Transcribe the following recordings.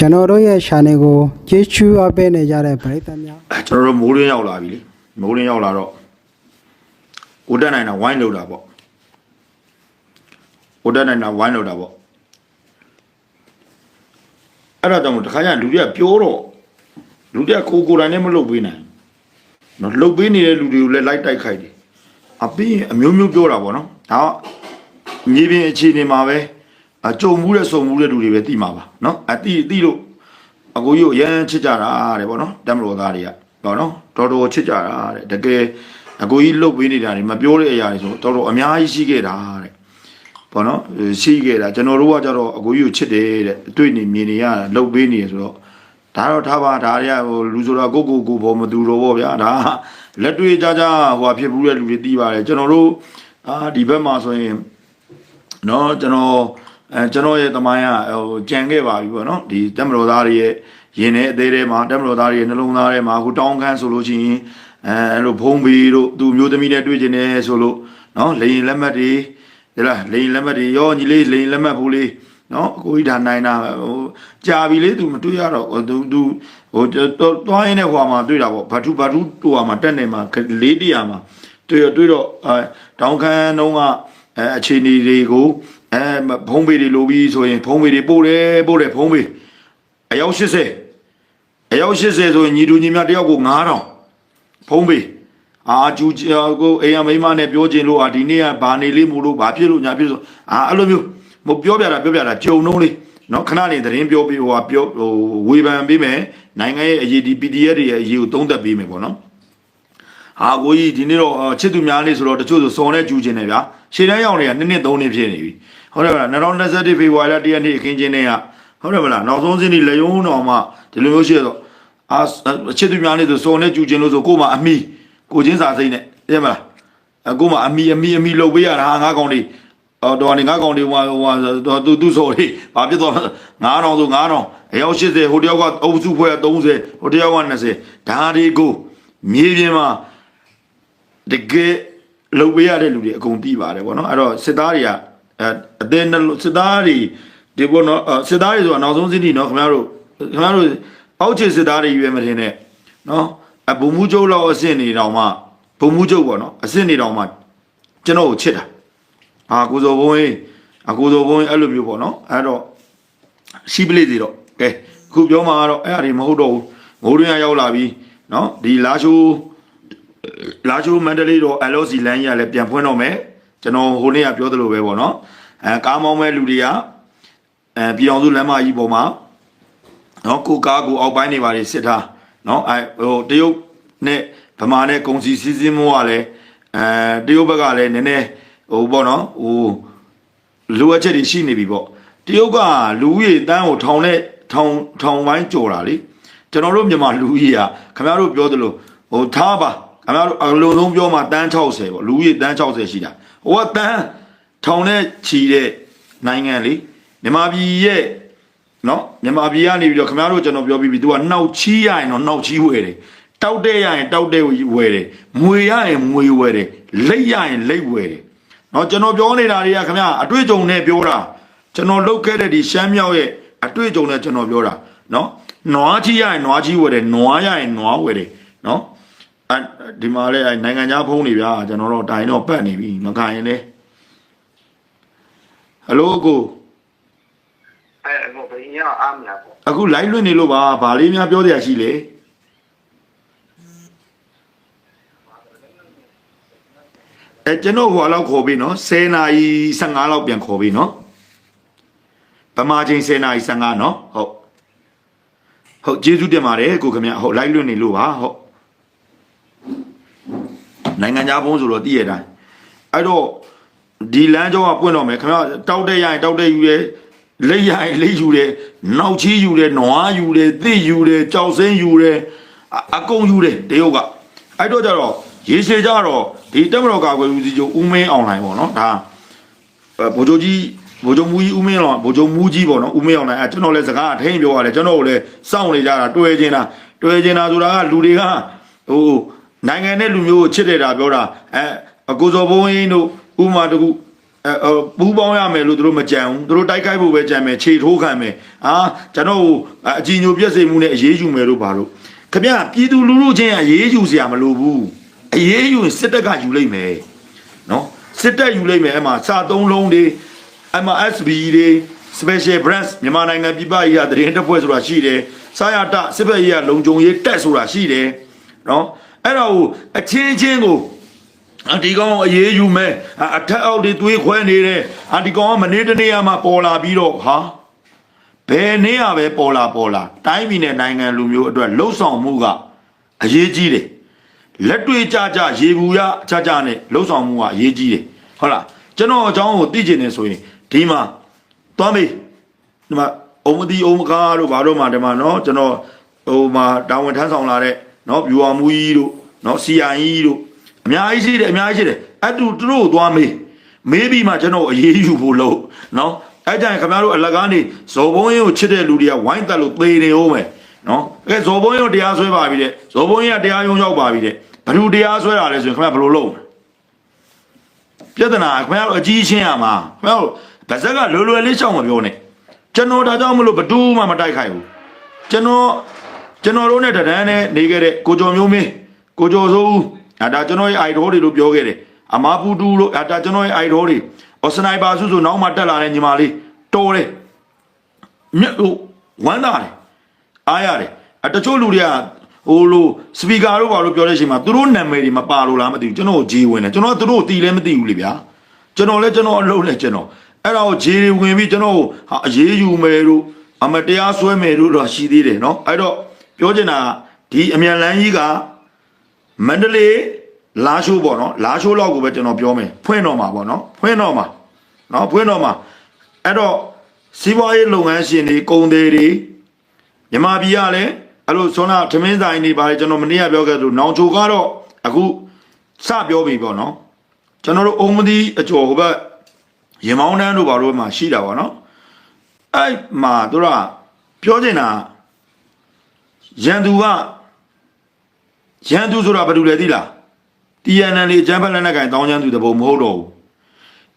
ကျွန်တော်တို့ရဲ့ channel ကိုကျေးဇူးအပ်ပေးနေကြတဲ့ပရိသတ်များအဲကျွန်တော်တို့မိုးရင်းရောက်လာပြီလေမိုးရင်းရောက်လာတော့ကိုတက်နိုင်တာဝိုင်းလို့တာပေါ့ကိုတက်နိုင်တာဝိုင်းလို့တာပေါ့အဲ့ဒါကြောင့်မို့တခါကျရင်လူတွေကပြောတော့လူတွေကကိုယ်ကိုယ်တိုင်နဲ့မလုပ်ပေးနိုင်နော်လုပ်ပေးနေတဲ့လူတွေကိုလည်းလိုက်တိုက်ခိုက်တယ်အပြီးရင်အမျိုးမျိုးပြောတာပေါ့နော်ဒါကမြေပြင်အခြေအနေမှာပဲ အကြုံမှုတဲ့စုံမှုတဲ့လူတွေပဲတိမှာပါနော်အတိတိလို့ အကိုကြီးကိုအရန်ချစ်ကြတာတဲ့ဗောနော်တမတော်သားတွေကဗောနော်တော်တော်ချစ်ကြတာတဲ့တကယ်အကိုကြီးလှုပ်ပေးနေတာတွေမပြောတဲ့အရာတွေဆိုတော်တော်အများကြီးရှိခဲ့တာတဲ့ဗောနော်ရှိခဲ့တာကျွန်တော်တို့ကကြတော့အကိုကြီးကိုချစ်တယ်တဲ့အတွေ့နေမြင်နေရတာလှုပ်ပေးနေရဆိုတော့ဒါတော့ထားပါဒါတွေကဟိုလူဆိုတာကိုကိုကိုဘောမသူတော့ဗောဗျာဒါလက်တွေ့ကြကြဟိုဖြစ်ဘူးတဲ့လူတွေတီးပါတယ်ကျွန်တော်တို့အာဒီဘက်မှာဆိုရင် เนาะကျွန်တော် အဲကျွန်တော်ရဲ့တမိုင်းကဟိုကြံခဲ့ပါပြီပေါ့နော်ဒီတက်မတော်သားတွေရဲ့ရင်ထဲအသေးထဲမှာတက်မတော်သားတွေရဲ့နှလုံးသားထဲမှာဟိုတောင်းခန်းဆိုလို့ရှိရင်အဲအဲ့လိုဘုံဘီတို့သူမျိုးသမီးတွေတွေ့ကျင်တယ်ဆိုလို့နော်လိန်လက်မှတ်တွေဒီလားလိန်လက်မှတ်တွေရောညီလေးလိန်လက်မှတ်ဘူးလေးနော်အကိုကြီးဒါနိုင်တာဟိုကြာပြီလေသူမတွေ့ရတော့သူသူဟိုသွားရင်းတဲ့ဟွာမှာတွေ့တာပေါ့ဘာထုဘာထုတူဟာမှာတက်နေမှာလေးတရာမှာတွေ့ရတွေ့တော့အဲတောင်းခန်းတုံးကအဲအခြေအနေတွေကို အဲဖုံးပေတွေလိုပြီးဆိုရင်ဖုံးပေတွေပို့တယ်ပို့တယ်ဖုံးပေအယောက်80အယောက်80ဆိုရင်ညီတူညီမတယောက်ကို9000ဖုံးပေအာကျူကိုအိမ်အမိမနဲ့ပြောချင်လို့အာဒီနေ့ကဘာနေလေးမို့လို့ဘာဖြစ်လို့ညာဖြစ်ဆိုအာအဲ့လိုမျိုးမပြောပြတာပြောပြတာကြုံနှုံးလေးနော်ခဏနေသတင်းပြောပြီးဟိုကပြောဟိုဝေဖန်ပေးမယ်နိုင်ငံရဲ့အရေးဒီ PDF တွေရဲ့အရေးကိုသုံးသပ်ပေးမယ်ပေါ့နော်ဟာကိုကြီးဒီနေ့တော့အော်ချစ်သူများလေးဆိုတော့တချို့ဆိုစုံနဲ့ကျူကျင်နေဗျာရှေ့တန်းရောက်နေတာနှစ်နှစ်သုံးနှစ်ဖြစ်နေပြီ ဟုတ်တယ်မလား2021ဖေဖော်ဝါရီလ1ရက်နေ့အခင်းချင်းတွေကဟုတ်တယ်မလားနောက်ဆုံးစင်းဒီလေယုံတော်မှဒီလိုမျိုးရှိရတော့အာချစ်သူများလေးဆိုစုံနဲ့ကျူကျင်လို့ဆိုကို့မှာအမိကိုချင်းစာစိမ့်နဲ့သိရမလားအကို့မှာအမိအမိအမိလှုပ်ပေးရတာဟာငါးကောင်လေးအော်တော်နေငါးကောင်လေးဟိုဟိုသူသူဆိုလေးဘာဖြစ်သွား9000ဆို9000အယောက်80ဟိုတယောက်ကအုပ်စုဖွဲ့30ဟိုတယောက်က20ဒါတွေကိုမြေပြင်မှာတကယ်လုပ်ပေးရတဲ့လူတွေအကုန်ပြီးပါတယ်ဗောနော်အဲ့တော့စစ်သားတွေက အဲအသေးနှလုံးစစ်သားတွေဒီဘောနော်အဲစစ်သားတွေဆိုတာနောက်ဆုံးစစ်တီနော်ခင်ဗျားတို့ခင်ဗျားတို့အောက်ခြေစစ်သားတွေရွေးမထင်နဲ့နော်အဘုံမှုကျုပ်လောက်အစ်စ်နေတောင်မှဘုံမှုကျုပ်ပေါ့နော်အစ်စ်နေတောင်မှကျွန်တော်ကိုချစ်တာအာကိုစောဘုံကြီးအကိုစောဘုံကြီးအဲ့လိုမျိုးပေါ့နော်အဲ့တော့ရှိပလိစီတော့ကဲအခုပြောမှာကတော့အဲ့အရာတွေမဟုတ်တော့ဘူးမိုးရင်းရောက်လာပြီနော်ဒီလာရှိုးလာချိုမန္တလေးတော့ LOC လမ်းကြီးကလည်းပြန်ဖွင့်တော့မယ် ကျွန်တော်ဟိုနေ့ကပြောသလိုပဲပေါ့နော်အဲကားမောင်းမဲ့လူတွေကအဲပြည်အောင်စုလမ်းမကြီးပေါ်မှာနော်ကိုကားကိုအောက်ပိုင်းနေပါလေစစ်ထားနော်အဲဟိုတရုတ်နဲ့ဗမာနဲ့ကုန်စီစီစဉ်မှုကလည်းအဲတရုတ်ဘက်ကလည်းနည်းနည်းဟိုပေါ့နော်ဟိုလိုအပ်ချက်တွေရှိနေပြီပေါ့တရုတ်ကလူဦးရေတန်းကိုထောင်နဲ့ထောင်ထောင်ပိုင်းကြော်တာလေကျွန်တော်တို့မြန်မာလူဦးရေကခင်ဗျားတို့ပြောသလိုဟိုထားပါခင်ဗျားတို့အလုံးစုံပြောမှတန်း60ပေါ့လူဦးရေတန်း60ရှိတာ ဟိုကတန်းထောင်နဲ့ချီတဲ့နိုင်ငံလေမြန်မာပြည်ရဲ့နော်မြန်မာပြည်ကနေပြီးတော့ခင်ဗျားတို့ကျွန်တော်ပြောပြီးပြီ तू ကနှောက်ချီးရရင်တော့နှောက်ချီးဝယ်တယ်တောက်တဲ့ရရင်တောက်တဲ့ဝယ်တယ်မွေရရင်မွေဝယ်တယ်လိတ်ရရင်လိတ်ဝယ်တယ်နော်ကျွန်တော်ပြောနေတာတွေကခင်ဗျားအတွေ့အကြုံနဲ့ပြောတာကျွန်တော်လုပ်ခဲ့တဲ့ဒီရှမ်းမြောက်ရဲ့အတွေ့အကြုံနဲ့ကျွန်တော်ပြောတာနော်နွားချီးရရင်နွားချီးဝယ်တယ်နွားရရင်နွားဝယ်တယ်နော် အဲဒီမှာလဲနိုင်ငံခြားဖုန်းတွေဗျာကျွန်တော်တော့တိုင်တော့ပတ်နေပြီမခံရင်လေဟယ်လိုကိုအဲဟိုဘယ်ရအောင်မလားပေါ့အခု live လွှင့်နေလို့ပါဗာလေးများပြောတရားရှိလေအဲကျွန်တော်ဟိုလောက်ခေါ်ပြီနော်10နာရီ15လောက်ပြန်ခေါ်ပြီနော်ဗမာချိန်10နာရီ15နော်ဟုတ်ဟုတ်ကျေးဇူးတင်ပါတယ်ကိုခင်ဗျဟုတ် live လွှင့်နေလို့ပါဟုတ် နိုင်ငံခြားဖုန်းဆိုတော့တည်ရတိုင်းအဲ့တော့ဒီလမ်းကြောကပွင့်တော့မယ်ခင်ဗျတောက်တဲ့ရရင်တောက်တဲ့ယူရဲလက်ရရင်လက်ယူတယ်နောက်ချီးယူတယ်နွားယူတယ်သိယူတယ်ကြောက်စင်းယူတယ်အအကုန်ယူတယ်တရုတ်ကအဲ့တော့ကြတော့ရေရှည်ကြတော့ဒီတက်မတော်ကာကွယ်ဦးစီးချုပ်ဦးမင်းအောင်လိုင်းပေါ့နော်ဒါဗိုလ်ချုပ်ကြီးဗိုလ်ချုပ်မူကြီးဦးမင်းအောင်ဗိုလ်ချုပ်မူကြီးပေါ့နော်ဦးမင်းအောင်လိုင်းအဲကျွန်တော်လည်းစကားအထိန်ပြောရတယ်ကျွန်တော်လည်းစောင့်နေကြတာတွေ့ချင်းတာတွေ့ချင်းတာဆိုတာကလူတွေကဟို နိုင်ငံနဲ့လူမျိုးကိုချစ်တယ်တာပြောတာအဲအကိုစောဘုံကြီးတို့ဥမာတကူအဲဟိုပူးပေါင်းရမယ်လို့သူတို့မကြံဘူးသူတို့တိုက်ခိုက်ဖို့ပဲကြံမယ်ခြေထိုးခံမယ်အာကျွန်တော်တို့အကြည်ညိုပြည့်စုံမှုနဲ့အရေးယူမယ်လို့ပါလို့ခမရပြည်သူလူထုချင်းအရေးယူစရာမလိုဘူးအရေးယူရင်စစ်တပ်ကယူလိုက်မယ်နော်စစ်တပ်ယူလိုက်မယ်အဲ့မှာစာသုံးလုံးတွေအဲ့မှာ SB တွေ special branch မြန်မာနိုင်ငံပြည်ပကြီးကတရင်တစ်ဖွဲ့ဆိုတာရှိတယ်စာရတစစ်ဘက်ကြီးကလုံခြုံရေးတက်ဆိုတာရှိတယ်နော် အဲ့တော့အချင်းချင်းကိုအဒီကောင်အေးယူမယ်အထက်အောက်တွေသွေးခွဲနေတယ်အဒီကောင်ကမနေ့တနေ့မှပေါ်လာပြီးတော့ဟာဘယ်နေ့ရပဲပေါ်လာပေါ်လာတိုင်းပြည်နဲ့နိုင်ငံလူမျိုးအတွက်လှုပ်ဆောင်မှုကအရေးကြီးတယ်လက်တွေ့ကြကြရေဘူးရကြကြနဲ့လှုပ်ဆောင်မှုကအရေးကြီးတယ်ဟုတ်လားကျွန်တော်အကြောင်းကိုသိကျင်နေဆိုရင်ဒီမှာသွားမေးဒီမှာအုံမဒီအုံမကားတို့ဘာတို့မှဒီမှာနော်ကျွန်တော်ဟိုမှာတာဝန်ထမ်းဆောင်လာတဲ့ နော်ဗျူဟာမူကြီးတို့နော် CIA တို့အများကြီးရှိတယ်အများကြီးရှိတယ်အတူသူတို့သွားမေးမေးပြီးမှကျွန်တော်အရေးယူဖို့လို့နော်အဲ့ကြရင်ခင်ဗျားတို့အလကားနေဇော်ဘုံရင်ကိုချစ်တဲ့လူတွေကဝိုင်းတက်လို့သေနေဦးမယ်နော်အဲဇော်ဘုံရင်တရားဆွဲပါပြီတဲ့ဇော်ဘုံရင်ကတရားရုံးရောက်ပါပြီတဲ့ဘ누구တရားဆွဲတာလဲဆိုရင်ခင်ဗျားဘယ်လိုလုပ်ပြဿနာခင်ဗျားတို့အကြီးချင်းရမှာခင်ဗျားတို့ဗဇက်ကလွယ်လွယ်လေးရှောင်မပြောနဲ့ကျွန်တော်ဒါကြောင့်မလို့ဘ누구မှမတိုက်ခိုက်ဘူးကျွန်တော် ကျွန်တော်တို့နဲ့တဒန်းနဲ့နေခဲ့တဲ့ကိုကျော်မျိုးမင်းကိုကျော်စိုးဦးအဲဒါကျွန်တော်ရဲ့အိုက်ဒေါ်တွေလို့ပြောခဲ့တယ်အမာပူတူလို့အဲဒါကျွန်တော်ရဲ့အိုက်ဒေါ်တွေအော်စနိုက်ပါစုစုနောက်မှတက်လာတဲ့ညီမလေးတော်တယ်မြတ်ဟိုဝမ်းသာတယ်အားရတယ်အတချို့လူတွေကဟိုလိုစပီကာတို့ဘာလို့ပြောတဲ့အချိန်မှာသူတို့နာမည်တွေမပါလို့လားမသိဘူးကျွန်တော်ဂျေဝင်တယ်ကျွန်တော်ကသူတို့တီလည်းမသိဘူးလေဗျာကျွန်တော်လည်းကျွန်တော်အလုပ်လည်းကျွန်တော်အဲ့ဒါကိုဂျေတွေဝင်ပြီးကျွန်တော်ဟာအေးယူမယ်တို့အမတရားဆွဲမယ်တို့တော့ရှိသေးတယ်နော်အဲ့တော့ ပြောချင်တာကဒီအမြန်လန်းကြီးကမန္တလေးလာရှိုးပေါ့နော်လာရှိုးလောက်ကိုပဲကျွန်တော်ပြောမယ်ဖွင့်တော့မှာပေါ့နော်ဖွင့်တော့မှာနော်ဖွင့်တော့မှာအဲ့တော့စီးပွားရေးလုပ်ငန်းရှင်တွေကုန်သည်တွေမြန်မာပြည်ကလည်းအဲ့လိုဆွမ်းနာသမင်းဆိုင်တွေပါလေကျွန်တော်မနေ့ကပြောခဲ့သလိုနောင်ချိုကတော့အခုစပြောပြီပေါ့နော်ကျွန်တော်တို့အုံမဒီအကျော်ဟိုဘက်ရေမောင်းတန်းတို့ဘာလို့မှရှိတာပေါ့နော်အဲ့မှာတို့ကပြောချင်တာ ရန်သူကရန်သူဆိုတာဘာလို့လဲသိလား TNL ကျန်းဖက်လက်နက်ကင်တောင်းချမ်းသူတပုံမဟုတ်တော့ဘူး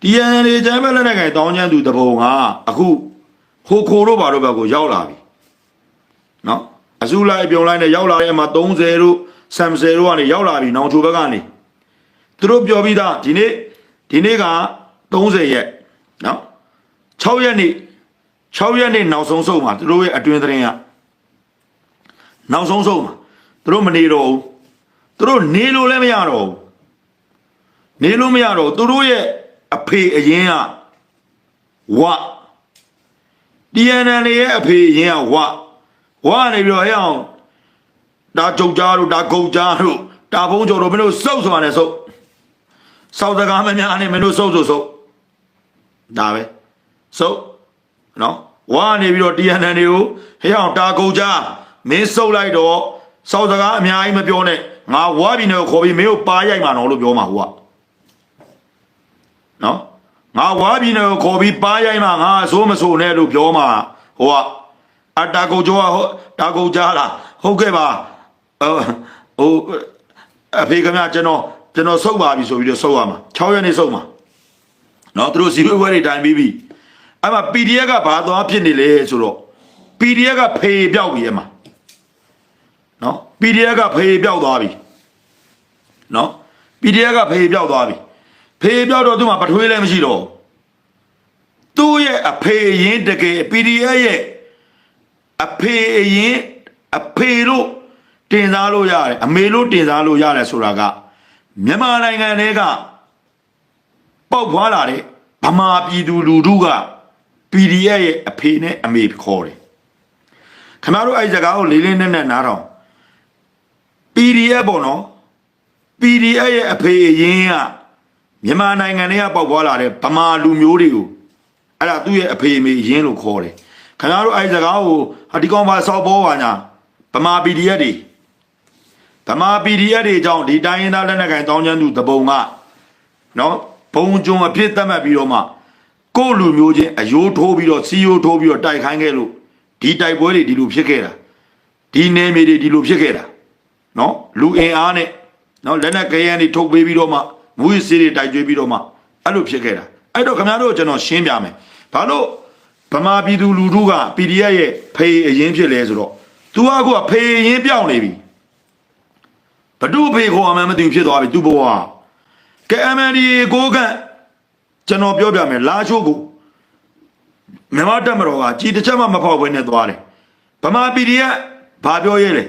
TNL ကျန်းဖက်လက်နက်ကင်တောင်းချမ်းသူတပုံကအခုဟိုခိုတို့ဘာတို့ဘက်ကိုရောက်လာပြီနော်အစုလိုက်ပြုံလိုက်နဲ့ရောက်လာတဲ့အမှာ30တို့30တို့ကနေရောက်လာပြီနောင်ချိုဘက်ကနေသူတို့ပြောပြီးသားဒီနေ့ဒီနေ့က30ရက်နော်6ရက်နေ့6ရက်နေ့နောက်ဆုံးဆုံးမှာသူတို့ရဲ့အတွင်းသတင်းက နောက်ဆုံးဆုံးမှာသူတို့မနေတော့ဘူးသူတို့နေလို့လည်းမရတော့ဘူးနေလို့မရတော့ဘူးသူတို့ရဲ့အဖေအရင်ကဝ DNN ရဲ့အဖေအရင်ကဝဝနေပြီးတော့ဟဲ့အောင်ဒါကြုတ်ကြားတို့ဒါဂုတ်ကြားတို့ဒါဘုံကျော်တို့မင်းတို့စုပ်စွာနဲ့စုပ်စောက်စကားမများနဲ့မင်းတို့စုပ်စုပ်စုပ်ဒါပဲစုပ်နော်ဝနေပြီးတော့ DNN တွေကိုဟဲ့အောင်ဒါဂုတ်ကြား မင်းစုပ်လိုက်တော့စောက်စကားအများကြီးမပြောနဲ့ငါဝါပြီနဲ့ခေါ်ပြီးမင်းတို့ပါရိုက်မှာတော့လို့ပြောမှာဟိုကနော်ငါဝါပြီနဲ့ခေါ်ပြီးပါရိုက်မှာငါအစိုးမဆိုနဲ့လို့ပြောမှာဟိုကအတာကုတ်ကျော်ဟိုတာကုတ်ကြားလားဟုတ်ကဲ့ပါဟိုဟိုအဖေကမြကျွန်တော်ကျွန်တော်စုပ်ပါပြီဆိုပြီးတော့စုပ်ရမှာ6ရက်နေ့စုပ်မှာနော်သူတို့စီဝဲဝဲတွေတိုင်ပြီးပြီအဲ့မှာ PDF ကဘာသွားဖြစ်နေလဲဆိုတော့ PDF ကဖေပြောက်ပြီအဲ့မှာ နော် PDF ကဖေးပြောက်သွားပြီနော် PDF ကဖေးပြောက်သွားပြီဖေးပြောက်တော့သူ့မှာပထွေးလည်းမရှိတော့ဘူးသူ့ရဲ့အဖေရင်းတကယ် PDF ရဲ့အဖေရင်းအဖေလို့တင်စားလို့ရတယ်အမေလို့တင်စားလို့ရတယ်ဆိုတာကမြန်မာနိုင်ငံတွေကပေါက်ဖွာလာတဲ့ဗမာပြည်သူလူထုက PDF ရဲ့အဖေနဲ့အမေခေါ်တယ်ခင်ဗျားတို့အဲ့ဒီစကားကိုလေးလေးနက်နက်နားထောင် PDF ပေါ့နော် PDF ရဲ့အဖေအရင်ကမြန်မာနိုင်ငံထဲကပေါက်ပွားလာတဲ့ဗမာလူမျိုးတွေကိုအဲ့ဒါသူ့ရဲ့အဖေအမေအရင်လို့ခေါ်တယ်ခင်ဗျားတို့အဲ့ဒီစကားကိုဟာဒီကောင်ပါစောက်ပေါ်ပါညာဗမာ PDF တွေဗမာ PDF တွေအကြောင်းဒီတိုင်းရင်းသားလက်နက်ကိုင်တောင်းချမ်းသူတပုံကနော်ဘုံကျုံအဖြစ်သတ်မှတ်ပြီးတော့မှကိုယ့်လူမျိုးချင်းအယိုးထိုးပြီးတော့စီယိုးထိုးပြီးတော့တိုက်ခိုင်းခဲ့လို့ဒီတိုက်ပွဲတွေဒီလိုဖြစ်ခဲ့တာဒီနေမြေတွေဒီလိုဖြစ်ခဲ့တာ နော်လူအင်အားနဲ့နော်လက်နက်ကရန်တွေထုတ်ပေးပြီးတော့မှမူရစီတွေတိုက်ကြွေးပြီးတော့မှအဲ့လိုဖြစ်ခဲ့တာအဲ့တော့ခင်ဗျားတို့ကျွန်တော်ရှင်းပြမယ်ဘာလို့ဗမာပြည်သူလူထုက PDF ရဲ့ဖေးအရင်ဖြစ်လဲဆိုတော့ तू ကအခုကဖေးအရင်ပြောင်းနေပြီဘဒုဖေးခေါ်အမှန်းမသိဘူးဖြစ်သွားပြီ तू ဘဝကဲ MND ကိုကန့်ကျွန်တော်ပြောပြမယ်လာချိုးကိုမြန်မာတက်မတော်ကကြည်တစ်ချက်မှမဖောက်ဘဲနဲ့သွားတယ်ဗမာ PDF ဘာပြောရဲလဲ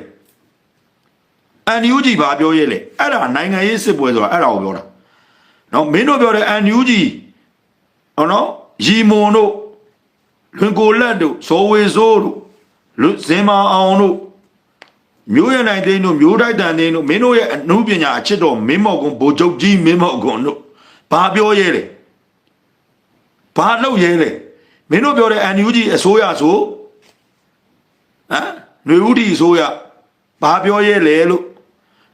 အန်ယူဂျီဘာပြောရဲလဲအဲ့ဒါနိုင်ငံရေးစစ်ပွဲဆိုတာအဲ့ဒါကိုပြောတာနော်မင်းတို့ပြောတဲ့အန်ယူဂျီဟောနော်ရီမွန်တို့လွင်ကိုလက်တို့ဇော်ဝေစိုးတို့လူဇင်မာအောင်တို့မျိုးရနိုင်သိန်းတို့မျိုးတိုက်တန်သိန်းတို့မင်းတို့ရဲ့အမှုပညာအချစ်တော်မင်းမောက်ကွန်ဗိုလ်ချုပ်ကြီးမင်းမောက်ကွန်တို့ဘာပြောရဲလဲဘာလုပ်ရဲလဲမင်းတို့ပြောတဲ့အန်ယူဂျီအစိုးရဆိုဟမ်ຫນွေဦးဒီအစိုးရဘာပြောရဲလဲလို့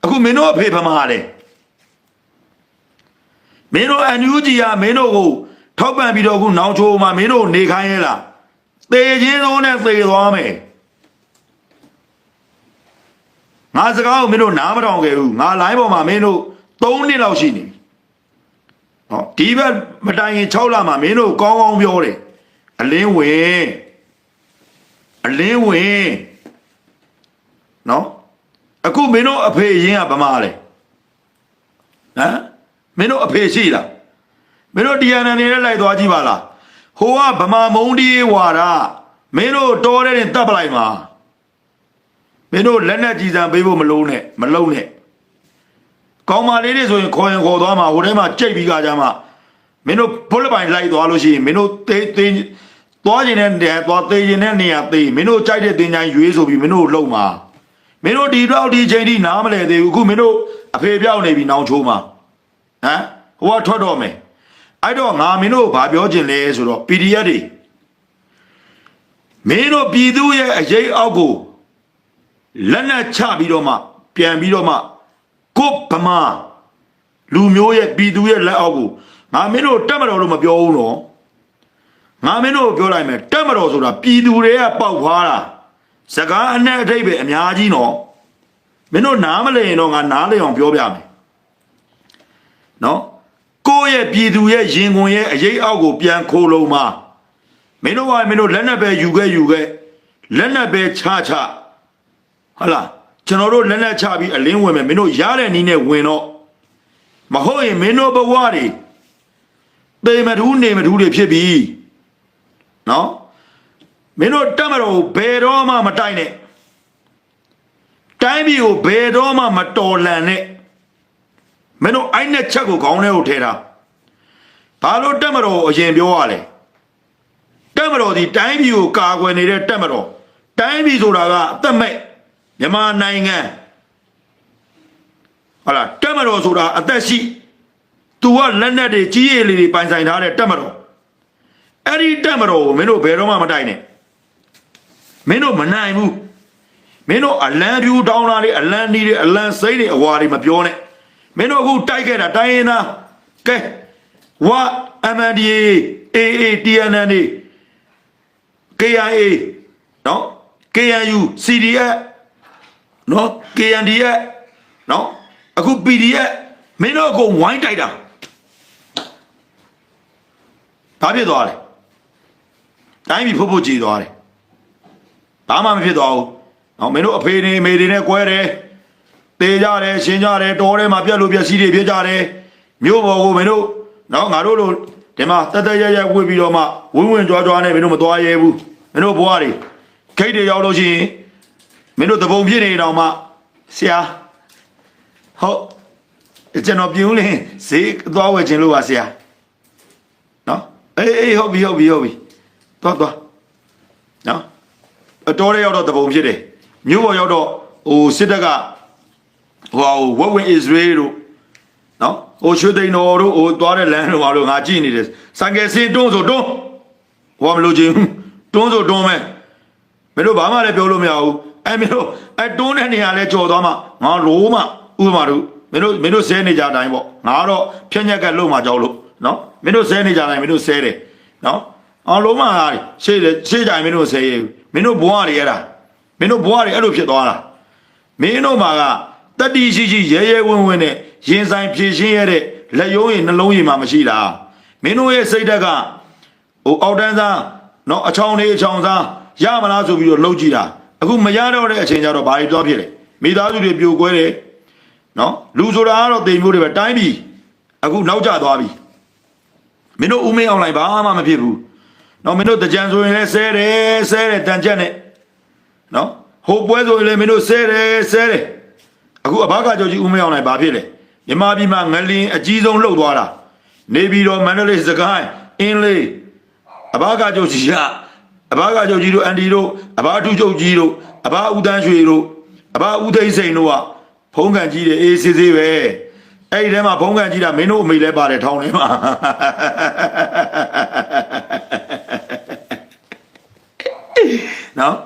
အခုမင်းတို့အဖေဖမလဲမင်းတို့အန်ယူဂျီကမင်းတို့ကိုထောက်ပံ့ပြီးတော့အခုနောင်ချိုးမှာမင်းတို့နေခိုင်းရဲလားသေချင်းသုံးနဲ့သေသွားမယ်ငါစကားကိုမင်းတို့နားမထောင်ခဲ့ဘူးငါလိုင်းပေါ်မှာမင်းတို့3နှစ်လောက်ရှိနေပြီဟောဒီဘက်မတိုင်ရင်6လမှာမင်းတို့ကောင်းကောင်းပြောတယ်အလင်းဝင်အလင်းဝင်နော် အခုမင်းတို့အဖေအရင်ကဗမာလဲဟမ်မင်းတို့အဖေရှိလားမင်းတို့တရားနာနေနဲ့လိုက်သွားကြည့်ပါလားဟိုကဗမာမုံဒီဝါဒမင်းတို့တော်တဲ့တင်တပ်ပလိုက်မှာမင်းတို့လက်နဲ့ကြည်စံပေးဖို့မလုံးနဲ့မလုံးနဲ့ကောင်းပါလေးတွေဆိုရင်ခေါ်ရင်ခေါ်သွားမှာဟိုထဲမှာကြိတ်ပြီးကြကြမှာမင်းတို့ဘုလပိုင်လိုက်သွားလို့ရှိရင်မင်းတို့သေးသေးသွားခြင်းနဲ့နေသွားသေးခြင်းနဲ့နေရသေးမင်းတို့ကြိုက်တဲ့တင်ချိုင်းရွေးဆိုပြီးမင်းတို့လုံမှာ မင်းတို့ဒီတော့ဒီချိန်ထိနားမလဲသေးဘူးအခုမင်းတို့အဖေပြောက်နေပြီနောင်ချိုးမှာဟမ်ဟိုကထွက်တော့မယ်အဲ့တော့ငါမင်းတို့ဘာပြောခြင်းလဲဆိုတော့ PDF တွေမင်းတို့ပြည်သူရဲ့အရေးအောက်ကိုလက်နက်ချပြီးတော့မှ ပြန်ပြီးတော့မှကိုဗမာလူမျိုးရဲ့ပြည်သူရဲ့လက်အောက်ကိုငါမင်းတို့တက်မတော်လို့မပြောဘူးနော်ငါမင်းတို့ပြောလိုက်မယ်တက်မတော်ဆိုတာပြည်သူတွေကပေါက်ဖွားတာ စကားအနဲ့အထိပ်ပဲအများကြီးနော်မင်းတို့နားမလည်ရင်တော့ငါနားလည်အောင်ပြောပြမယ်နော်ကိုယ့်ရဲ့ပြည်သူရဲ့ရင်ခွန်ရဲ့အရေးအောက်ကိုပြန်ခိုးလုံးမှာမင်းတို့ကမင်းတို့လက်နက်ပဲယူခဲ့ယူခဲ့လက်နက်ပဲချချဟုတ်လားကျွန်တော်တို့လက်နက်ချပြီးအလင်းဝင်မယ်မင်းတို့ရတဲ့နီးနဲ့ဝင်တော့မဟုတ်ရင်မင်းတို့ဘဝတွေပေမထူးနေမထူးတွေဖြစ်ပြီနော် မင်းတို့တက်မတော်ဘယ်တော့မှမတိုက်နဲ့တိုင်းပြည်ကိုဘယ်တော့မှမတော်လန်နဲ့မင်းတို့အိုက်နဲ့ချက်ကိုခေါင်းထဲကိုထဲတာဘာလို့တက်မတော်အရင်ပြောရလဲတက်မတော်ဒီတိုင်းပြည်ကိုကာကွယ်နေတဲ့တက်မတော်တိုင်းပြည်ဆိုတာကအသက်မဲ့မြန်မာနိုင်ငံဟုတ်လားတက်မတော်ဆိုတာအသက်ရှိ तू ကလက်နက်တွေကြီးရည်လေးတွေပိုင်ဆိုင်ထားတဲ့တက်မတော်အဲ့ဒီတက်မတော်ကိုမင်းတို့ဘယ်တော့မှမတိုက်နဲ့ မင်းတို့မနိုင်ဘူးမင်းတို့အလံပြူတောင်းတာတွေအလံနီးတွေအလံစိမ့်တွေအဝါတွေမပြောနဲ့မင်းတို့အခုတိုက်ခဲ့တာတိုင်းရင်သားကဲဝ MNDA AA TNN တွေ KIA နော် KNU CDF နော် KNDF နော်အခု PDF မင်းတို့အကုန်ဝိုင်းတိုက်တာဘာဖြစ်သွားလဲတိုင်းပြည်ဖုတ်ဖုတ်ကြည်သွားတယ် ဘာမှမဖြစ်သွားဘူးနော်မင်းတို့အဖေနေအမေတွေနဲ့ကွဲတယ်တေကြတယ်ရှင်းကြတယ်တောထဲမှာပြက်လို့ပြက်စီးတွေဖြစ်ကြတယ်မြို့ပေါ်ကိုမင်းတို့နော်ငါတို့လိုဒီမှာတက်တက်ရရဝှေ့ပြီးတော့မှဝင်းဝင်းကြွားကြွားနဲ့မင်းတို့မသွားရဲဘူးမင်းတို့ဘွားတွေခိတ်တွေရောက်လို့ရှိရင်မင်းတို့တပုံဖြစ်နေတော့မှဆရာဟုတ်ကျွန်တော်ပြင်းဦးလင်းဈေးသွားဝယ်ခြင်းလို့ပါဆရာနော်အေးအေးဟုတ်ပြီဟုတ်ပြီဟုတ်ပြီသွားသွားနော် အတော်ရဲရောက်တော့တပုံဖြစ်တယ်မြို့ပေါ်ရောက်တော့ဟိုစစ်တပ်ကဟိုဝက်ဝင်အစ္စရေးတို့နော်ဟိုရွှေသိန်းတော်တို့ဟိုသွားတဲ့လမ်းတို့ဘာလို့ငါကြည့်နေတယ်စံကယ်စင်းတွန်းဆိုတွန်းဟိုမလို့ချင်းတွန်းဆိုတွန်းမဲ့မင်းတို့ဘာမှလည်းပြောလို့မရဘူးအဲမင်းတို့အဲတွန်းတဲ့နေရာလဲကြော်သွားမှငါလိုမှဥပမာတို့မင်းတို့မင်းတို့ဆဲနေကြတိုင်းပေါ့ငါတော့ဖြက်ညက်ကလုံမှာကြောက်လို့နော်မင်းတို့ဆဲနေကြတိုင်းမင်းတို့ဆဲတယ်နော်အောင်လုံးမရှေ့ရှေ့ကြရင်မင်းတို့ဆဲရ မင်းတို့ဘွားတွေအဲ့ဒါမင်းတို့ဘွားတွေအဲ့လိုဖြစ်သွားတာမင်းတို့မှာကတတိရှိရှိရဲရဲဝင်းဝင်းနဲ့ရင်ဆိုင်ဖြည့်ရှင်းရတဲ့လက်ယုံးရင်နှလုံးရင်မှမရှိတာမင်းတို့ရဲ့စိတ်ဓာတ်ကဟိုအောက်တန်းစားနော်အချောင်းလေးအချောင်းစားရမလားဆိုပြီးတော့လှုပ်ကြည့်တာအခုမရတော့တဲ့အချိန်ကျတော့ဘာတွေသွားဖြစ်လဲမိသားစုတွေပြိုကွဲတယ်နော်လူဆိုတာကတော့တိမ်မျိုးတွေပဲတိုင်းပြီအခုနောက်ကျသွားပြီမင်းတို့ဦးမင်းအောင်လိုက်ဘာမှမဖြစ်ဘူး နော်မင်းတို့တကြံဆိုရင်လည်းဆဲတယ်ဆဲတယ်တန်ကြက်နဲ့နော်ဟိုပွဲဆိုရင်လည်းမင်းတို့ဆဲတယ်ဆဲတယ်အခုအဘကကြောကြီးဦးမင်းအောင်လိုက်ဘာဖြစ်လဲမြန်မာပြည်မှာငလင်းအကြီးဆုံးလှုပ်သွားတာနေပြည်တော်မန္တလေးစကိုင်းအင်းလေးအဘာကကြုတ်ကြီးကအဘာကကြုတ်ကြီးတို့အန်တီတို့အဘာထုကြုတ်ကြီးတို့အဘာဦးတန်းရွှေတို့အဘာဦးသိန်းစိန်တို့ကဖုံးကန်ကြီးတယ်အေးစစ်စစ်ပဲအဲ့ဒီထဲမှာဖုံးကန်ကြီးတာမင်းတို့အမိလဲပါတယ်ထောင်းထဲမှာ နော်